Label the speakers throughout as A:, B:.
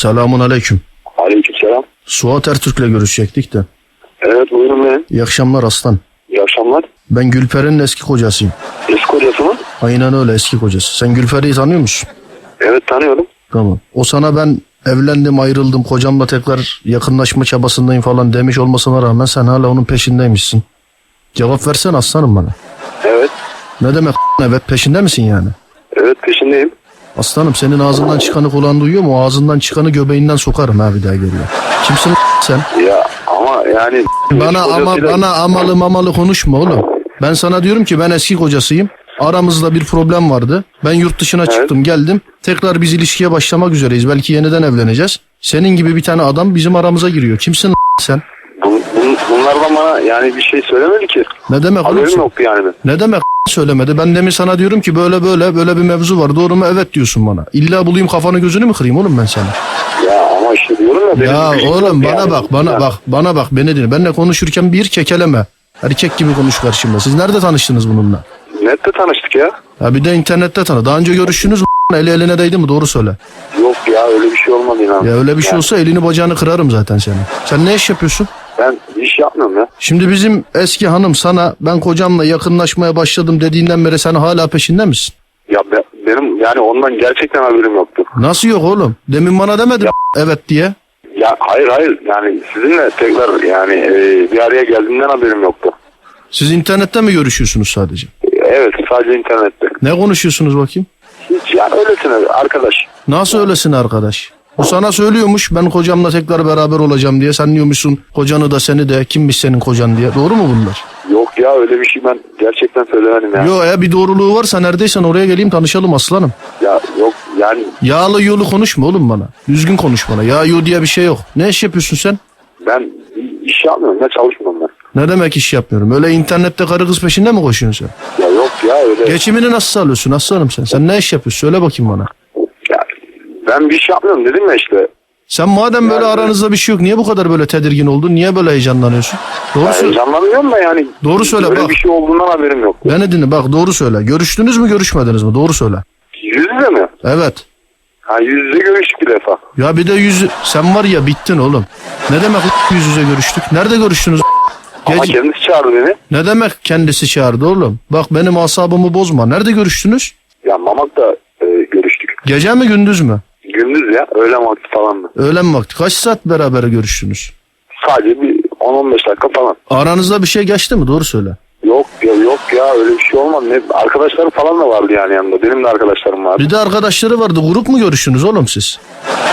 A: Selamun aleyküm.
B: Aleykümselam.
A: Suat Ertürk'le görüşecektik de.
B: Evet buyurun benim.
A: İyi akşamlar aslan.
B: İyi akşamlar.
A: Ben Gülper'in eski kocasıyım.
B: Eski kocası mı?
A: Aynen öyle eski kocası. Sen Gülper'i tanıyor musun?
B: Evet tanıyorum.
A: Tamam. O sana ben evlendim ayrıldım kocamla tekrar yakınlaşma çabasındayım falan demiş olmasına rağmen sen hala onun peşindeymişsin. Cevap versene aslanım bana.
B: Evet.
A: Ne demek evet peşinde misin yani?
B: Evet peşindeyim.
A: Aslanım senin ağzından çıkanı kulağın duyuyor mu? O ağzından çıkanı göbeğinden sokarım ha bir daha geliyor. Kimsin sen?
B: Ya ama yani...
A: Bana ama bana amalı mamalı konuşma oğlum. Ben sana diyorum ki ben eski kocasıyım. Aramızda bir problem vardı. Ben yurt dışına çıktım geldim. Tekrar biz ilişkiye başlamak üzereyiz. Belki yeniden evleneceğiz. Senin gibi bir tane adam bizim aramıza giriyor. Kimsin sen?
B: Bu, bun- bunlardan bana yani bir şey söylemedi ki.
A: Ne demek oğlum?
B: Haberim
A: sen?
B: yoktu yani.
A: Ne demek söylemedi? Ben demin sana diyorum ki böyle böyle böyle bir mevzu var. Doğru mu? Evet diyorsun bana. İlla bulayım kafanı gözünü mü kırayım oğlum ben sana?
B: Ya ama işte diyorum ya... benim
A: Ya
B: bir şey
A: oğlum
B: yok
A: bana
B: yani.
A: bak bana
B: Ya,
A: bak bana bak beni dinle. Benle konuşurken bir kekeleme. Erkek gibi konuş karşımda. Siz nerede tanıştınız bununla?
B: Nette tanıştık ya.
A: Ya bir de internette tanı. Daha önce görüştünüz mü? Eli eline değdi mi? Doğru söyle.
B: Yok ya öyle bir şey olmadı inan.
A: Ya öyle bir şey olsa elini bacağını kırarım zaten senin. Sen ne iş yapıyorsun?
B: Ben iş yapmıyorum ya.
A: Şimdi bizim eski hanım sana ben kocamla yakınlaşmaya başladım dediğinden beri sen hala peşinde misin?
B: Ya be- benim yani ondan gerçekten haberim yoktu.
A: Nasıl yok oğlum? Demin bana demedin evet diye.
B: Ya hayır hayır yani sizinle tekrar yani e, bir araya geldiğimden haberim yoktu.
A: Siz internette mi görüşüyorsunuz sadece?
B: Evet sadece internette.
A: Ne konuşuyorsunuz bakayım?
B: Hiç yani öylesine arkadaş.
A: Nasıl öylesin arkadaş? Bu sana söylüyormuş ben kocamla tekrar beraber olacağım diye. Sen diyormuşsun kocanı da seni de kimmiş senin kocan diye. Doğru mu bunlar?
B: Yok ya öyle bir şey ben gerçekten söylemedim ya.
A: Yo ya bir doğruluğu varsa neredeysen oraya geleyim tanışalım aslanım.
B: Ya yok yani
A: Yağlı yolu konuşma oğlum bana. Düzgün konuş bana. Yağ yo diye bir şey yok. Ne iş yapıyorsun sen?
B: ben iş yapmıyorum ya çalışmıyorum ben.
A: Ne demek iş yapmıyorum? Öyle internette karı kız peşinde mi koşuyorsun sen?
B: Ya yok ya öyle.
A: Geçimini nasıl sağlıyorsun aslanım sen? Sen ne iş yapıyorsun? Söyle bakayım bana.
B: Ben bir iş yapmıyorum dedim ya işte.
A: Sen madem böyle
B: Yani-
A: aranızda bir şey yok niye bu kadar böyle tedirgin oldun? Niye böyle heyecanlanıyorsun? Doğru söyle.
B: heyecanlanmıyorum da yani.
A: Doğru söyle,
B: Öyle
A: bak.
B: bir şey olduğundan haberim yok.
A: Beni dinle bak doğru söyle. Görüştünüz mü görüşmediniz mi? Doğru söyle.
B: Yüz yüze mi?
A: Evet.
B: Ha yüz yüze görüştük bir defa.
A: Ya bir de yüz... Sen var ya bittin oğlum. Ne demek yüz yüze görüştük? Nerede görüştünüz?
B: Ama
A: Gece-
B: kendisi çağırdı beni.
A: Ne demek kendisi çağırdı oğlum? Bak benim asabımı bozma. Nerede görüştünüz?
B: Ya Mamak'ta e, görüştük.
A: Gece mi gündüz mü?
B: Gündüz ya öğlen vakti falandı.
A: Öğlen vakti. Kaç saat beraber görüştünüz?
B: Sadece bir 10-15 dakika falan.
A: Aranızda bir şey geçti mi? Doğru söyle.
B: Yok ya yok ya öyle bir şey olmadı. Ne, arkadaşlarım falan da vardı yani yanında. Benim de arkadaşlarım vardı.
A: Bir de arkadaşları vardı. Grup mu görüştünüz oğlum siz?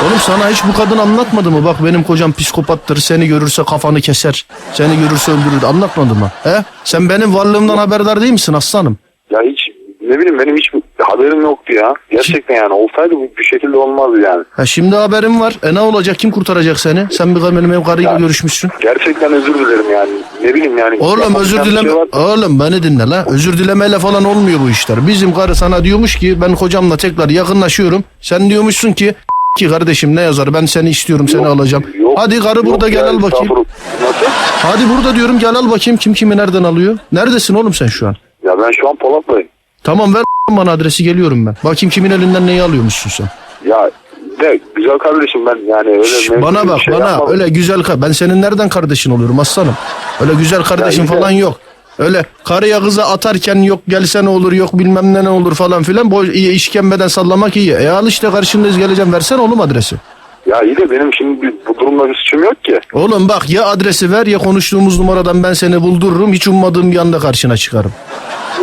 A: Oğlum sana hiç bu kadın anlatmadı mı? Bak benim kocam psikopattır. Seni görürse kafanı keser. Seni görürse öldürür. Anlatmadı mı? He? Sen benim varlığımdan haberdar değil misin aslanım?
B: Ya hiç ne bileyim benim hiç haberim yoktu ya. Gerçekten yani olsaydı bu bir şekilde olmazdı yani.
A: Ha şimdi haberim var. E ne olacak? Kim kurtaracak seni? Sen bir benim ev karıyla
B: Ya.
A: görüşmüşsün.
B: Gerçekten özür dilerim yani. Ne bileyim yani.
A: Oğlum özür
B: bir
A: dileme.
B: şey var.
A: Oğlum beni dinle la. Özür dilemeyle falan olmuyor bu işler. Bizim karı sana diyormuş ki ben kocamla tekrar yakınlaşıyorum. Sen diyormuşsun ki ki kardeşim ne yazar ben seni istiyorum seni
B: Yok,
A: alacağım.
B: yok,
A: Hadi karı
B: yok
A: burada
B: ya,
A: gel al bakayım.
B: estağfurullah. Nasıl?
A: Hadi burada diyorum gel al bakayım kim kimi nereden alıyor. Neredesin oğlum sen şu an?
B: Ya ben şu an Polat'layım.
A: Tamam ver bana adresi geliyorum ben. Bakayım kimin elinden neyi alıyormuşsun sen.
B: Ya de güzel kardeşim ben yani öyle
A: Şş, bana bak
B: şey
A: bana
B: yapmadım.
A: öyle güzel ka- ben senin nereden kardeşin oluyorum aslanım. Öyle güzel kardeşin
B: de-
A: falan yok. Öyle karıya kıza atarken yok gelse ne olur yok bilmem ne ne olur falan filan. İyi işkembeden sallamak iyi. E al işte karşındayız geleceğim versene oğlum adresi.
B: Ya iyi de benim şimdi bu durumda bir suçum yok ki.
A: Oğlum bak ya adresi ver ya konuştuğumuz numaradan ben seni buldururum. Hiç ummadığım bir anda karşına çıkarım.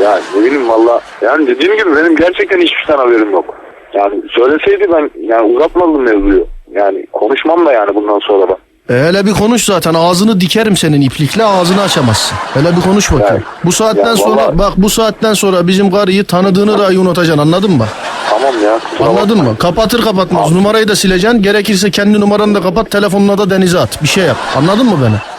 B: Ya ne bileyim valla. Yani dediğim gibi benim gerçekten hiçbir şeyden haberim yok. Yani söyleseydi ben yani uzatmazdım mevzuyu. Yani konuşmam da yani bundan sonra da.
A: E hele bir konuş zaten ağzını dikerim senin iplikle ağzını açamazsın. Hele bir konuş bakayım.
B: Ya-
A: bu saatten
B: ya
A: sonra
B: vallahi-
A: bak bu saatten sonra bizim karıyı tanıdığını dahi unutacaksın anladın mı?
B: Tamam ya.
A: Anladın
B: bakma.
A: mı? Kapatır kapatmaz numarayı da sileceksin. Gerekirse kendi numaranı da kapat telefonuna da denize at. Bir şey yap. Anladın mı beni?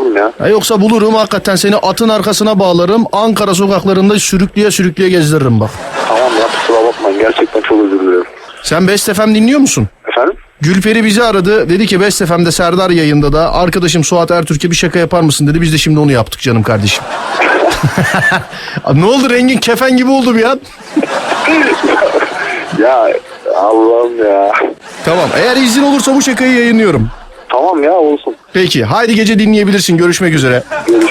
B: Anladım ya.
A: Ya yoksa bulurum hakikaten seni atın arkasına bağlarım. Ankara sokaklarında sürükleye sürükleye gezdiririm bak.
B: Tamam ya kusura bakmayın. Gerçekten çok özür dilerim.
A: Sen Best FM dinliyor musun?
B: Efendim?
A: Gülperi bizi aradı. Dedi ki Best FM'de Serdar yayında da arkadaşım Suat Ertürk'e bir şaka yapar mısın dedi. Biz de şimdi onu yaptık canım kardeşim. ne oldu rengin kefen gibi oldu bir an.
B: Ya Allah'ım ya.
A: Tamam eğer izin olursa bu şakayı yayınlıyorum.
B: Tamam ya olsun.
A: Peki haydi gece dinleyebilirsin görüşmek üzere.
B: Görüşmek